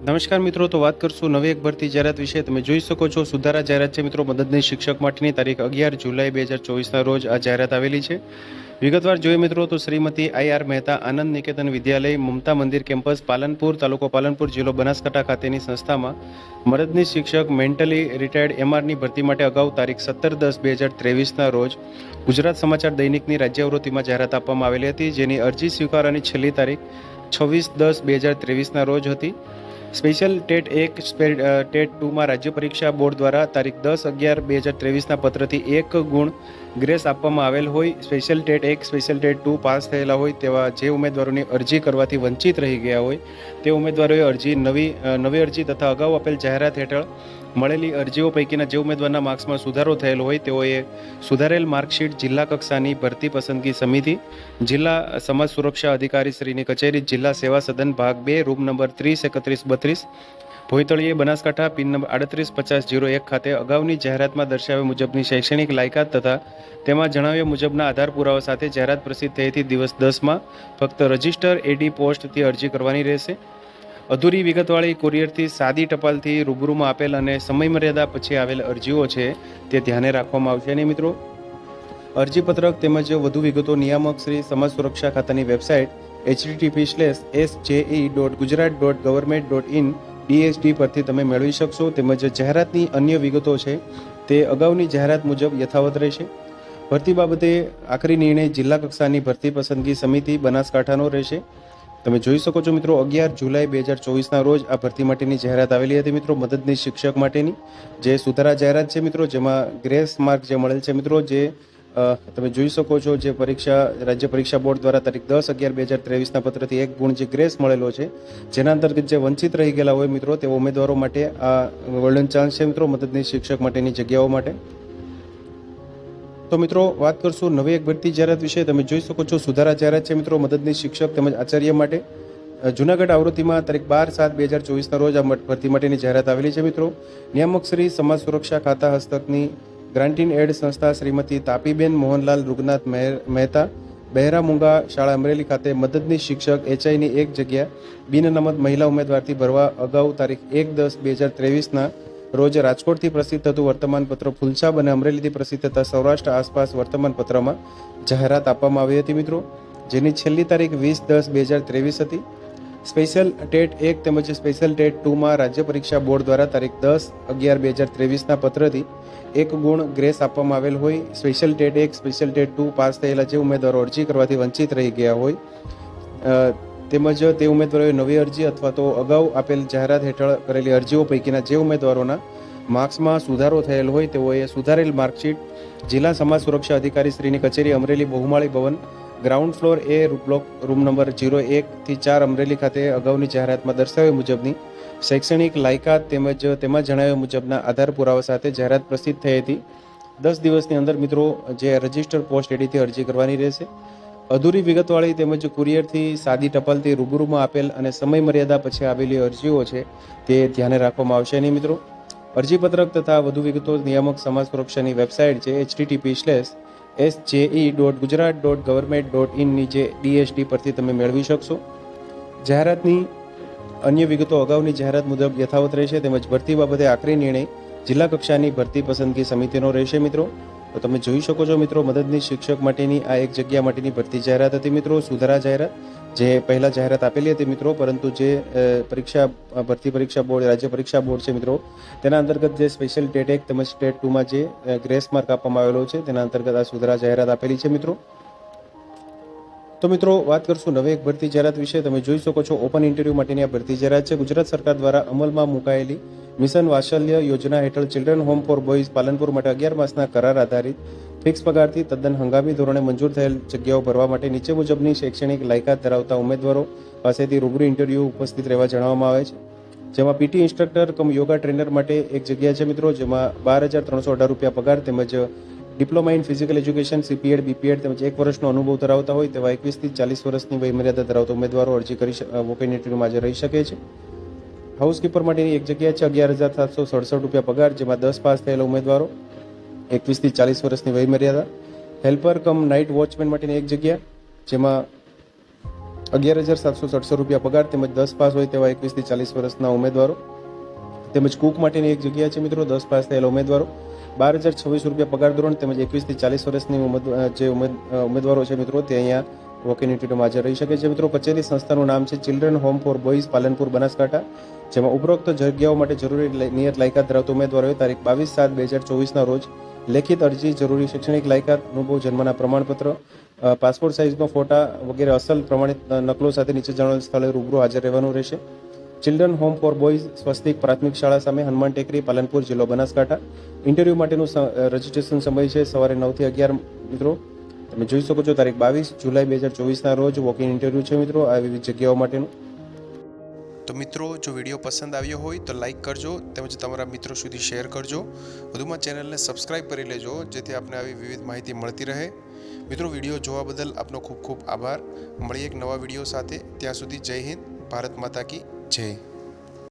નમસ્કાર મિત્રો, તો વાત કરશું નવી એક ભરતી જાહેરાત વિશે. તમે જોઈ શકો છો, સુધારા જાહેરાત છે મિત્રો મદદની શિક્ષક માટેની તારીખ અગિયાર જુલાઈ બે હજાર ચોવીસના રોજ આ જાહેરાત આવેલી છે. વિગતવાર જોઈએ મિત્રો, તો Shrimati I R Mehta Anand Niketan Vidyalaya, Mamta Mandir campus, Palanpur તાલુકો પાલનપુર જિલ્લો બનાસકાંઠા ખાતેની સંસ્થામાં મદદની શિક્ષક મેન્ટલી રિટાયર્ડ એમઆરની ભરતી માટે અગાઉ તારીખ સત્તર દસ બે હજાર ત્રેવીસના રોજ ગુજરાત સમાચાર દૈનિકની રાજ્યવૃત્તિમાં જાહેરાત આપવામાં આવેલી હતી, જેની અરજી સ્વીકારવાની છેલ્લી તારીખ છવ્વીસ દસ બે હજાર ત્રેવીસના રોજ હતી. સ્પેશિયલ ટેટ એક ટેટ ટુમાં રાજ્ય પરીક્ષા બોર્ડ દ્વારા તારીખ દસ અગિયાર બે હજાર ત્રેવીસના પત્રથી એક ગુણ ગ્રેસ આપવામાં આવેલ હોય. સ્પેશિયલ ટેટ એક, સ્પેશિયલ ટેટ ટુ પાસ થયેલા હોય તેવા જે ઉમેદવારોની અરજી કરવાથી વંચિત રહી ગયા હોય તે ઉમેદવારોએ અરજી નવી નવી અરજી તથા અગાઉ આપેલ જાહેરાત હેઠળ મળેલી અરજીઓ પૈકીના જે ઉમેદવારના માર્ક્સમાં સુધારો થયેલો હોય તેઓએ સુધારેલ માર્કશીટ જિલ્લા કક્ષાની ભરતી પસંદગી સમિતિ, જિલ્લા સમાજ સુરક્ષા અધિકારી શ્રીની કચેરી, જિલ્લા સેવા સદન ભાગ બે, રૂમ નંબર ત્રીસ, એકત્રીસ, બત્રીસ, ભોયતળીએ બનાસકાંઠા પિન નંબર આડત્રીસ, પચાસ, જીરો એક ખાતે અગાઉની જાહેરાતમાં દર્શાવ્યા મુજબની શૈક્ષણિક લાયકાત તથા તેમાં જણાવ્યા મુજબના આધાર પુરાવા સાથે જાહેરાત પ્રસિદ્ધ હતી દિવસ દસમાં. ફક્ત રજિસ્ટર, એડી, પોસ્ટથી અરજી કરવાની રહેશે. અધૂરી વિગતવાળી કુરિયરથી સાદી ટપાલથી રૂબરૂમાં આપેલ અને સમયમર્યાદા પછી આવેલ અરજીઓ છે તે ધ્યાને રાખવામાં આવશે. નહીં મિત્રો, અરજીપત્રક તેમજ વધુ વિગતો નિયામક શ્રી સમાજ સુરક્ષા ખાતાની website HTTP slash S J E dot Gujarat dot government dot in DSD પરથી તમે મેળવી શકશો. તેમજ જાહેરાતની અન્ય વિગતો છે તે અગાઉની જાહેરાત મુજબ યથાવત રહેશે. ભરતી બાબતે આખરી નિર્ણય જિલ્લા કક્ષાની ભરતી પસંદગી સમિતિ બનાસકાંઠાનો રહેશે. તમે જોઈ શકો છો મિત્રો, અગિયાર જુલાઈ બે હજાર ચોવીસના રોજ આ ભરતી માટેની જાહેરાત આવેલી હતી મિત્રો, મદદની શિક્ષક માટેની. જે સુધારા જાહેરાત છે મિત્રો, જેમાં ગ્રેસ માર્ક જે મળેલ છે મિત્રો, જે તમે જોઈ શકો છો જે પરીક્ષા, રાજ્ય પરીક્ષા બોર્ડ દ્વારા તારીખ દસ અગિયાર બે હજાર ત્રેવીસના પત્રથી એક ગુણ જે ગ્રેસ મળેલો છે, જેના અંતર્ગત જે વંચિત રહી ગયેલા હોય મિત્રો તે ઉમેદવારો માટે આ ગોલ્ડન ચાન્સ છે મિત્રો, મદદની શિક્ષક માટેની જગ્યાઓ માટે. તો મિત્રો, વાત કરશું નવી એક ભરતી જાહેરાત વિશે. તમે જોઈ શકો છો, સુધારા જાહેરાત છે મિત્રો મદદની શિક્ષક તેમજ આચાર્ય માટે. જૂનાગઢ આવૃત્તિમાં તારીખ બાર સાત બે હજાર ચોવીસના રોજ આ ભરતી માટેની જાહેરાત આવેલી છે મિત્રો. નિયામક શ્રી સમાજ સુરક્ષા ખાતા હસ્તકની ગ્રાન્ટીન એડ સંસ્થા શ્રીમતી તાપીબેન મોહનલાલ રૂગનાથ મહેતા, બહેરા મુંગા શાળા અમરેલી ખાતે મદદની શિક્ષક એચઆઈની એક જગ્યા, બિન અનામત મહિલા ઉમેદવારથી ભરવા અગાઉ તારીખ એક દસ બે હજાર ત્રેવીસના રોજ રાજકોટથી પ્રસિદ્ધ થતું વર્તમાનપત્ર ફુલછાબ અને અમરેલીથી પ્રસિદ્ધ થતા સૌરાષ્ટ્ર આસપાસ વર્તમાનપત્રમાં જાહેરાત આપવામાં આવી હતી મિત્રો, જેની છેલ્લી તારીખ વીસ દસ બે હજાર ત્રેવીસ હતી. સ્પેશિયલ ટેટ એક તેમજ સ્પેશિયલ ટેટ ટુમાં રાજ્ય પરીક્ષા બોર્ડ દ્વારા તારીખ દસ અગિયાર બે હજાર ત્રેવીસના પત્રથી એક ગુણ ગ્રેસ આપવામાં આવેલ હોય. સ્પેશિયલ ટેટ એક, સ્પેશિયલ ટેટ ટુ પાસ થયેલા જે ઉમેદવારો અરજી કરવાથી વંચિત રહી ગયા હોય. તેમજ તે ઉમેદવારોએ નવી અરજી અથવા તો અગાઉ આપેલ જાહેરાત હેઠળ કરેલી અરજીઓ પૈકીના જે ઉમેદવારોના માર્ક્સમાં સુધારો થયેલ હોય તેઓએ સુધારેલ માર્કશીટ જિલ્લા સમાજ સુરક્ષા અધિકારી શ્રીની કચેરી અમરેલી બહુમાળી ભવન ground floor A block room number zero એકથી ચાર અમરેલી ખાતે અગાઉની જાહેરાતમાં દર્શાવ્યા મુજબની શૈક્ષણિક લાયકાત તેમજ તેમાં જણાવ્યા મુજબના આધાર પુરાવા સાથે જાહેરાત પ્રસિદ્ધ થઈ હતી. દસ દિવસની અંદર મિત્રો જે રજિસ્ટર પોસ્ટ એડીથી અરજી કરવાની રહેશે અધૂરી વિગતવાળી તેમજ કુરિયરથી સાદી ટપાલથી રૂબરૂમાં આપેલ અને સમય મર્યાદા પછી આવેલી અરજીઓ છે તે ધ્યાને રાખવામાં આવશે નહીં, મિત્રો. અરજીપત્રક તથા વધુ વિગતો નિયામક સમાજ સુરક્ષાની વેબસાઇટ છે HTTP slash S J E dot Gujarat dot government dot ઇનની જે ડીએસડી પરથી તમે મેળવી શકશો. જાહેરાતની અન્ય વિગતો અગાઉની જાહેરાત મુજબ યથાવત રહેશે તેમજ ભરતી બાબતે આખરી નિર્ણય જિલ્લા કક્ષાની ભરતી પસંદગી સમિતિનો રહેશે, મિત્રો. તો તમે જોઈ શકો છો મિત્રો મદદની શિક્ષક માટેની આ એક જગ્યા માટેની ભરતી જાહેરાત હતી મિત્રો, સુધારા જાહેરાત, જે પહેલાં જાહેરાત આપેલી હતી મિત્રો, પરંતુ જે પરીક્ષા ભરતી પરીક્ષા બોર્ડ, રાજ્ય પરીક્ષા બોર્ડ છે મિત્રો, તેના અંતર્ગત જે સ્પેશિયલ ટેટ એક તેમજ ટેટ ટુમાં જે ગ્રેસ માર્ક આપવામાં આવેલો છે, તેના અંતર્ગત આ સુધારા જાહેરાત આપેલી છે મિત્રો. તો મિત્રો, વાત કરશું નવી એક ભરતી જાહેરાત વિશે. તમે જોઈ શકો છો, ઓપન ઇન્ટરવ્યૂ માટેની આ ભરતી જાહેરાત છે. ગુજરાત સરકાર દ્વારા અમલમાં મુકાયેલી મિશન વાત્સલ્ય યોજના હેઠળ children home for boys Palanpur માટે અગિયાર માસના કરાર આધારિત ફિક્સ પગારથી તદ્દન હંગામી ધોરણે મંજૂર થયેલ જગ્યાઓ ભરવા માટે નીચે મુજબની શૈક્ષણિક લાયકાત ધરાવતા ઉમેદવારો પાસેથી રૂબરૂ ઇન્ટરવ્યૂ ઉપસ્થિત રહેવા જણાવવામાં આવે છે. જેમાં PT instructor cum yoga trainer માટે એક જગ્યા છે મિત્રો, જેમાં બાર હજાર ત્રણસો અઢાર રૂપિયા પગાર તેમજ diploma in physical education, CPEd, BPEd તેમજ એક વર્ષનો અનુભવ ધરાવતા હોય તેવા એકવીસથી ચાલીસ વર્ષની વય મર્યાદા ધરાવતા ઉમેદવારો અરજી કરી વોકિંગ ઇન્ટરવ્યુમાં હાજર રહી શકે છે. હાઉસકીપર માટેની એક જગ્યા છે અગિયાર હજાર સાતસો સડસઠ રૂપિયા પગાર, જેમાં દસ પાસ થયેલા ઉમેદવારો, એકવીસથી ચાલીસ વર્ષની વય મર્યાદા હેલ્પર કમ નાઇટ વોચમેન માટેની એક જગ્યા, જેમાં અગિયાર હજાર સાતસો સડસો રૂપિયા પગાર તેમજ દસ પાસ હોય તેવા એકવીસથી ચાલીસ વર્ષના ઉમેદવારો. તેમજ કુક માટેની એક જગ્યા છે મિત્રો, દસ પાસ થયેલા ઉમેદવારો. બાર હજાર છવ્વીસ રૂપિયા પગાર ધોરણ તેમજ એકવીસથી ચાલીસ વર્ષની જે ઉમેદવારો છે મિત્રો, તે અહીંયા વોકિંગ ઇન્ટરવ્યુમાં હાજર રહી શકે છે. મિત્રો, કચેરી સંસ્થાનું નામ છે children home for boys Palanpur, Banaskantha, જેમાં ઉપરોક્ત જગ્યાઓ માટે જરૂરી નિયત લાયકાત ધરાવતા ઉમેદવારોએ તારીખ બાવીસ સાત બે હજાર ચોવીસના રોજ લેખિત અરજી, જરૂરી શૈક્ષણિક લાયકાત, અનુભવ, જન્મના પ્રમાણપત્ર પાસપોર્ટ સાઇઝનો ફોટા વગેરે અસલ પ્રમાણિત નકલો સાથે નીચે જણાવેલ સ્થળે રૂબરૂ હાજર રહેવાનું રહેશે. Children home for boys Swastik પ્રાથમિક શાળા સામે હનુમાન ટેકરી પાલનપુર જિલ્લો બનાસકાંઠા ઇન્ટરવ્યૂ માટેનું રજીસ્ટ્રેશન સમય છે સવારે નવથી અગિયાર, મિત્રો. તમે જોઈ શકો છો તારીખ બાવીસ જુલાઈ બે હજાર ચોવીસના રોજ વોકિંગ ઇન્ટરવ્યૂ છે, મિત્રો, આ વિવિધ જગ્યાઓ માટેનું. તો મિત્રો, જો વીડિયો પસંદ આવ્યો હોય તો લાઈક કરજો, તેમજ તમારા મિત્રો સુધી શેર કરજો. વધુમાં ચેનલને સબસ્ક્રાઇબ કરી લેજો, જેથી આપને આવી વિવિધ માહિતી મળતી રહે. મિત્રો, વીડિયો જોવા બદલ આપનો ખૂબ ખૂબ આભાર. મળીએ એક નવા વીડિયો સાથે. ત્યાં સુધી જય હિન્દ, ભારત માતા કી. જય